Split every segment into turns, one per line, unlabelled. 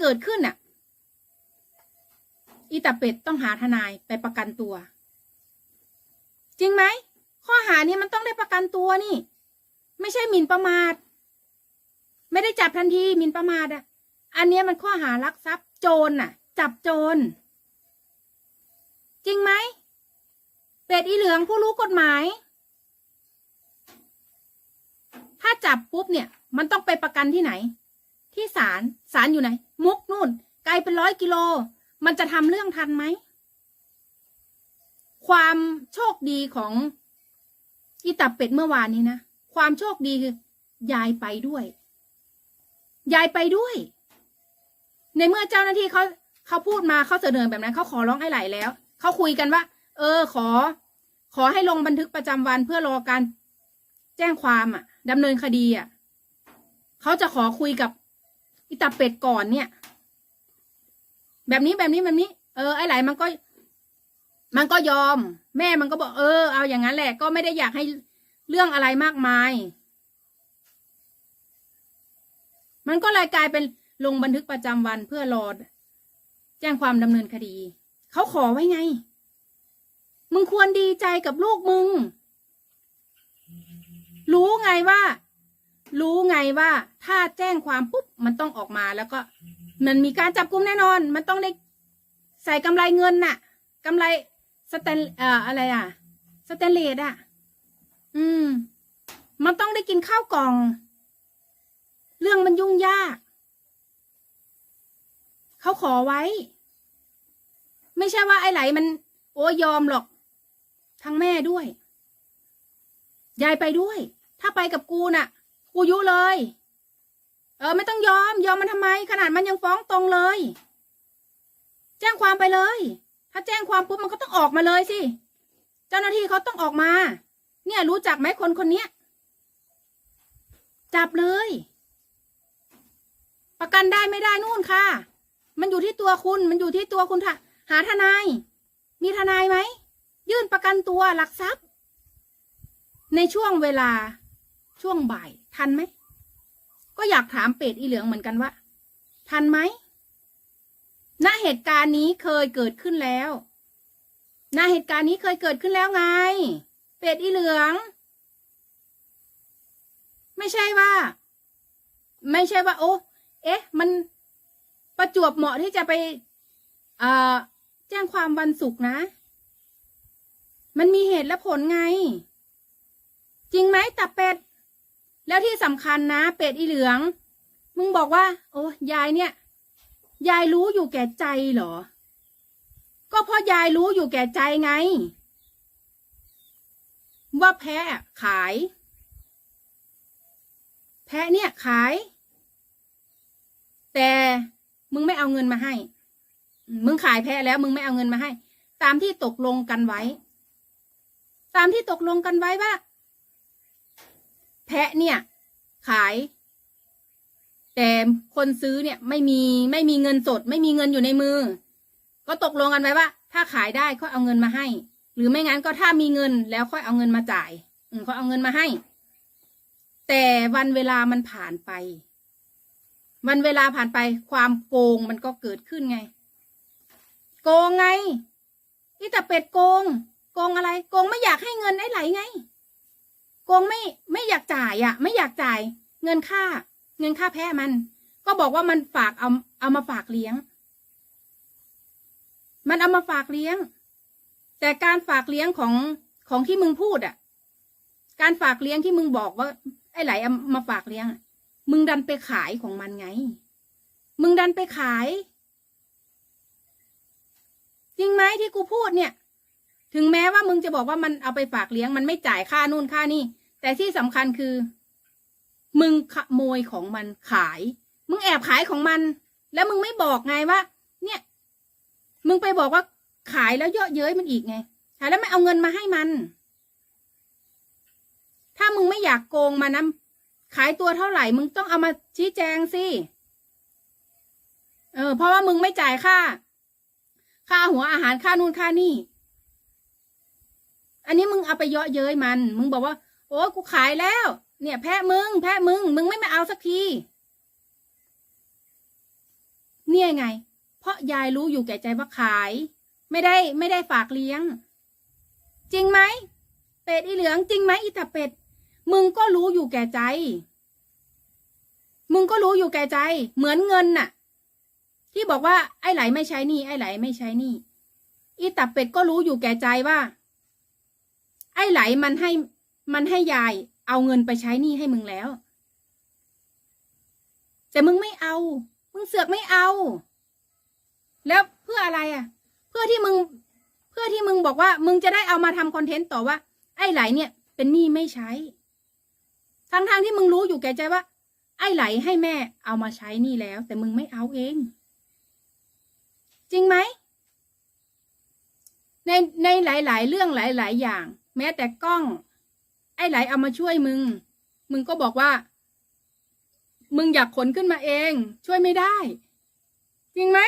เกิดขึ้นน่ะ อีตาเป็ดต้องหาทนายไปประกันตัว จริงไหม ข้อหานี้มันต้องได้ประกันตัวนี่ ไม่ใช่หมิ่นประมาท ไม่ได้จับทันทีหมิ่นประมาทอะ อันเนี้ยมันข้อหารักทรัพย์โจรน่ะ จับโจร จริงไหม เป็ดอีเหลืองผู้รู้กฎหมาย ถ้าจับปุ๊บเนี่ย มันต้องไปประกันที่ไหน ที่ศาลศาลอยู่ไหน มุกนู่น ไกลเป็นร้อยกิโล มันจะทำเรื่องทันไหม ความโชคดีของอีตับเป็ดเมื่อวานนี้นะ ความโชคดีคือยายไปด้วย ยายไปด้วย ในเมื่อเจ้าหน้าที่เขาเขาพูดมาเขาเสนอแบบนั้นเขาขอร้องไอ้ไหลแล้ว เขาคุยกันว่า เออ ขอ ขอให้ลงบันทึกประจำวันเพื่อรอการแจ้งความอะดำเนินคดีอะ เขาจะขอคุยกับ อิตาเป็ดก่อนเนี่ย แบบนี้แบบนี้แบบนี้ เออไอ้ไหลมันก็ มันก็ยอม แม่มันก็บอกเออเอาอย่างนั้นแหละก็ไม่ได้อยากให้เรื่องอะไรมากมาย มันก็เลยกลายเป็นลงบันทึกประจำวันเพื่อรอแจ้งความดำเนินคดี เขาขอไว้ไง มึงควรดีใจกับลูกมึง รู้ไงว่า รู้ไงว่าถ้าแจ้งความปุ๊บมันต้องออกมาแล้วก็มันมีการจับกุมแน่นอน มันต้องได้ใส่กำไรเงินน่ะกำไรสแตนเอ่ออะไรอะสแตนเลสอะ อืม มันต้องได้กินข้าวกล่อง เรื่องมันยุ่งยาก เขาขอไว้ ไม่ใช่ว่าไอ้ไหลมัน โอ้ยอมหรอก ทั้งแม่ด้วย ยายไปด้วย ถ้าไปกับกูน่ะ กูยุเลย เออ ไม่ต้องยอม ยอมมันทำไม ขนาดมันยังฟ้องตรงเลย แจ้งความไปเลย ถ้าแจ้งความปุ๊บมันก็ต้องออกมาเลยสิ เจ้าหน้าที่เขาต้องออกมา เนี่ยรู้จักไหมคนคนเนี้ยจับเลย ประกันได้ไม่ได้นู่นค่ะ มันอยู่ที่ตัวคุณ มันอยู่ที่ตัวคุณค่ะ หาทนาย มีทนายไหม ยื่นประกันตัวหลักทรัพย์ ในช่วงเวลาช่วงบ่าย ทันไหม ก็อยากถามเป็ดอีเหลืองเหมือนกันว่า ทันไหมณเหตุการณ์นี้เคยเกิดขึ้นแล้วณเหตุการณ์นี้เคยเกิดขึ้นแล้วไง เป็ดอีเหลือง ไม่ใช่ว่า ไม่ใช่ว่า โอ้เอ๊ะ มันประจวบเหมาะที่จะไปเอ่อแจ้งความวันศุกร์นะ มันมีเหตุและผลไง จริงไหมตาเป็ด แล้วที่สำคัญนะ เป็ดอีเหลือง มึงบอกว่า โอ้ยายเนี่ย ยายรู้อยู่แก่ใจเหรอ ก็เพราะยายรู้อยู่แก่ใจไง ว่าแพะขาย แพะเนี่ยขาย แต่มึงไม่เอาเงินมาให้ มึงขายแพะแล้ว มึงไม่เอาเงินมาให้ ตามที่ตกลงกันไว้ ตามที่ตกลงกันไว้ว่า แพะเนี่ย ขาย แต่คนซื้อเนี่ยไม่มีไม่มีเงินสด ไม่มีเงินอยู่ในมือ ก็ตกลงกันไว้ว่า ถ้าขายได้ค่อยเอาเงินมาให้ หรือไม่งั้นก็ถ้ามีเงินแล้วค่อยเอาเงินมาจ่าย อืมค่อยเอาเงินมาให้ แต่วันเวลามันผ่านไปวันเวลาผ่านไปความโกงมันก็เกิดขึ้นไง โกงไงนี่แต่เป็ดโกง โกงอะไร โกงไม่อยากให้เงินไอ้ไหลไง กงไม่ไม่อยากจ่ายอะ ไม่อยากจ่าย เงินค่า เงินค่าแพะมัน ก็บอกว่ามันฝากเอาเอามาฝากเลี้ยง มันเอามาฝากเลี้ยง แต่การฝากเลี้ยงของของที่มึงพูดอะ การฝากเลี้ยงที่มึงบอกว่า ไอ้ไหลเอามาฝากเลี้ยง มึงดันไปขายของมันไง มึงดันไปขาย จริงไหมที่กูพูดเนี่ยถึงแม้ว่ามึงจะบอกว่ามันเอาไปฝากเลี้ยงมันไม่จ่ายค่านู่นค่านี่ แต่ที่สำคัญคือ มึงขโมยของมันขาย มึงแอบขายของมัน แล้วมึงไม่บอกไงว่า เนี่ย มึงไปบอกว่าขายแล้วเยอะเย้ยมันอีกไงขายแล้วไม่เอาเงินมาให้มัน ถ้ามึงไม่อยากโกงมันนะขายตัวเท่าไหร่ มึงต้องเอามาชี้แจงสิ เออ เพราะว่ามึงไม่จ่ายค่า ค่าหัวอาหารค่านู่นค่านี่ อันนี้มึงเอาไปเยาะเย้ยมัน มึงบอกว่า โอ้กูขายแล้ว เนี่ย แพะมึง แพะมึง มึงไม่มาเอาสักที เนี่ยไง เพราะยายรู้อยู่แก่ใจว่าขาย ไม่ได้ไม่ได้ฝากเลี้ยง จริงไหม เป็ดอีเหลืองจริงไหมอีตาเป็ด มึงก็รู้อยู่แก่ใจ มึงก็รู้อยู่แก่ใจ เหมือนเงินน่ะ ที่บอกว่าไอ้ไหลไม่ใช้นี่ ไอ้ไหลไม่ใช้นี่ อีตับเป็ดก็รู้อยู่แก่ใจว่า ไอ้ไหลมันให้ มันให้ยายเอาเงินไปใช้หนี้ให้มึงแล้ว แต่มึงไม่เอา มึงเสือกไม่เอา แล้วเพื่ออะไรอะ เพื่อที่มึง เพื่อที่มึงบอกว่า มึงจะได้เอามาทำคอนเทนต์ต่อว่า ไอ้ไหลเนี่ย เป็นหนี้ไม่ใช้ทั้งทางๆที่มึงรู้อยู่แก่ใจว่า ไอ้ไหลให้แม่เอามาใช้หนี่แล้ว แต่มึงไม่เอาเอง จริงไหมในในหลาย ๆ เรื่องหลาย ๆ อย่าง แม้แต่กล้อง ไอ้ไหลเอามาช่วยมึง มึงก็บอกว่า มึงอยากขนขึ้นมาเอง ช่วยไม่ได้ จริงไหม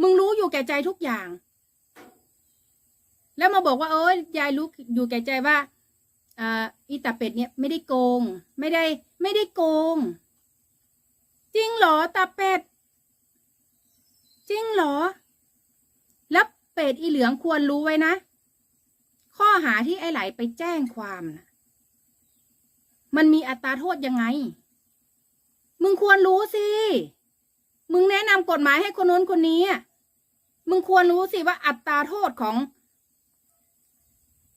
มึงรู้อยู่แก่ใจทุกอย่าง แล้วมาบอกว่า เออยายรู้อยู่แก่ใจว่าอ่าอีตาเป็ดเนี่ยไม่ได้โกง ไม่ได้ ไม่ได้โกง จริงเหรอตาเป็ด จริงเหรอ แล้วเป็ดอีเหลืองควรรู้ไว้นะ ข้อหาที่ไอ้ไหลไปแจ้งความนะมันมีอัตราโทษยังไง มึงควรรู้สิ มึงแนะนำกฎหมายให้คนโน้นคนนี้อะมึงควรรู้สิว่าอัตราโทษของ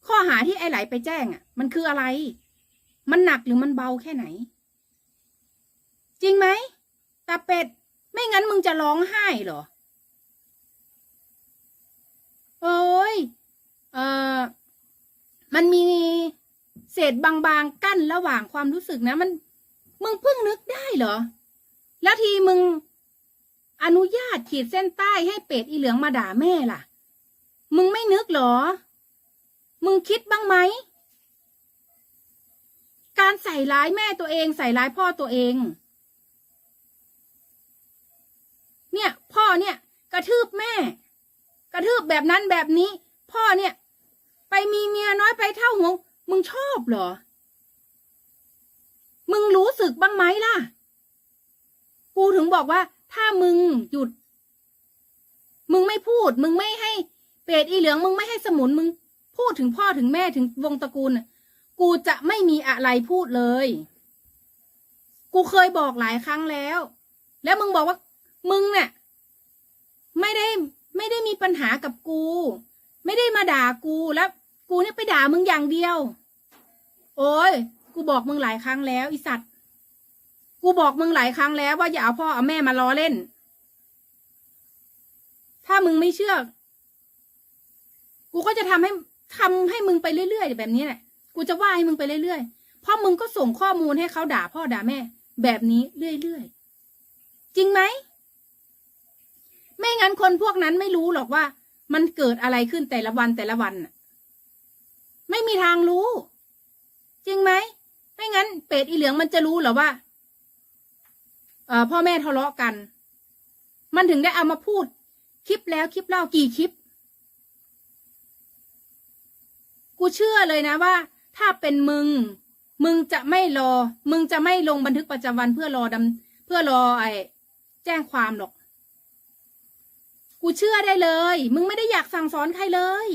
ข้อหาที่ไอ้ไหลไปแจ้งอะ มันคืออะไร มันหนักหรือมันเบาแค่ไหน จริงไหมตาเป็ด ไม่งั้นมึงจะร้องไห้เหรอ โอ้ย เอ่อ มันมีเศษบางๆกั้นระหว่างความรู้สึกนะ มันมึงเพิ่งนึกได้เหรอ แล้วทีมึงอนุญาตขีดเส้นใต้ให้เป็ดอีเหลืองมาด่าแม่ล่ะ มึงไม่นึกเหรอ มึงคิดบ้างไหม การใส่ร้ายแม่ตัวเองใส่ร้ายพ่อตัวเอง เนี่ย พ่อเนี่ย กระทืบแม่ กระทืบแบบนั้นแบบนี้ พ่อเนี่ย ไปมีเมียน้อย ไปเท่าหัวมึงชอบเหรอ มึงรู้สึกบ้างไหมล่ะ กูถึงบอกว่า ถ้ามึงหยุด มึงไม่พูด มึงไม่ให้ เป็ดอีเหลือง มึงไม่ให้สมุนมึง พูดถึงพ่อถึงแม่ถึงวงตระกูลกูจะไม่มีอะไรพูดเลย กูเคยบอกหลายครั้งแล้ว แล้วมึงบอกว่า มึงเนี่ยไม่ได้ไม่ได้มีปัญหากับกู ไม่ได้มาด่ากูแล้ว กูเนี่ยไปด่ามึงอย่างเดียว โอ้ย กูบอกมึงหลายครั้งแล้วอีสัตว์ กูบอกมึงหลายครั้งแล้วว่าอย่าเอาพ่อเอาแม่มาล้อเล่น ถ้ามึงไม่เชื่อ กูก็จะทำให้ทำให้มึงไปเรื่อยๆแบบนี้แหละ กูจะว่าให้มึงไปเรื่อยๆ เพราะมึงก็ส่งข้อมูลให้เขาด่าพ่อด่าแม่ แบบนี้เรื่อยๆ จริงไหม ไม่งั้นคนพวกนั้นไม่รู้หรอกว่า มันเกิดอะไรขึ้นแต่ละวันแต่ละวันน่ะ ไม่มีทางรู้ จริงไหมไม่งั้น เป็ดอีเหลืองมันจะรู้เหรอว่าเออพ่อแม่ทะเลาะกัน มันถึงได้เอามาพูด คลิปแล้วคลิปเล่ากี่คลิป กูเชื่อเลยนะว่า ถ้าเป็นมึง มึงจะไม่รอ มึงจะไม่ลงบันทึกประจำวันเพื่อรอดำเพื่อรอไอ้แจ้งความหรอก กูเชื่อได้เลย มึงไม่ได้อยากสั่งสอนใครเลย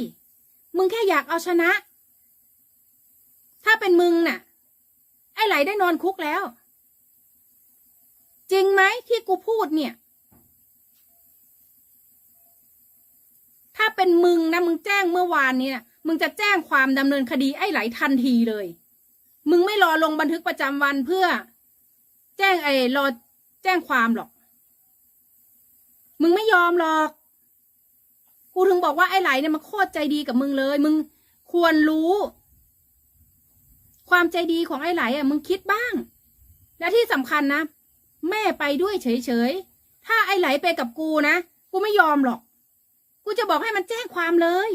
มึงแค่อยากเอาชนะ เป็นมึงน่ะ ไอ้ไหลได้นอนคุกแล้ว จริงไหมที่กูพูดเนี่ย ถ้าเป็นมึงนะมึงแจ้งเมื่อวานนี้นะมึงจะแจ้งความดำเนินคดีไอ้ไหลทันทีเลย มึงไม่รอลงบันทึกประจำวันเพื่อ แจ้งไอ้รอแจ้งความหรอก มึงไม่ยอมหรอก กูถึงบอกว่าไอ้ไหลเนี่ยมันโคตรใจดีกับมึงเลย มึงควรรู้ ความใจดีของไอ้ไหลอะมึงคิดบ้าง และที่สำคัญนะ แม่ไปด้วยเฉยๆ ถ้าไอ้ไหลไปกับกูนะ กูไม่ยอมหรอก กูจะบอกให้มันแจ้งความเลย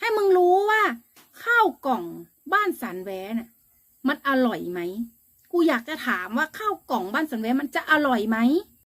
ให้มึงรู้ว่าข้าวกล่องบ้านสันแวน่ะ มันอร่อยไหม กูอยากจะถามว่าข้าวกล่องบ้านสันแวมันจะอร่อยไหม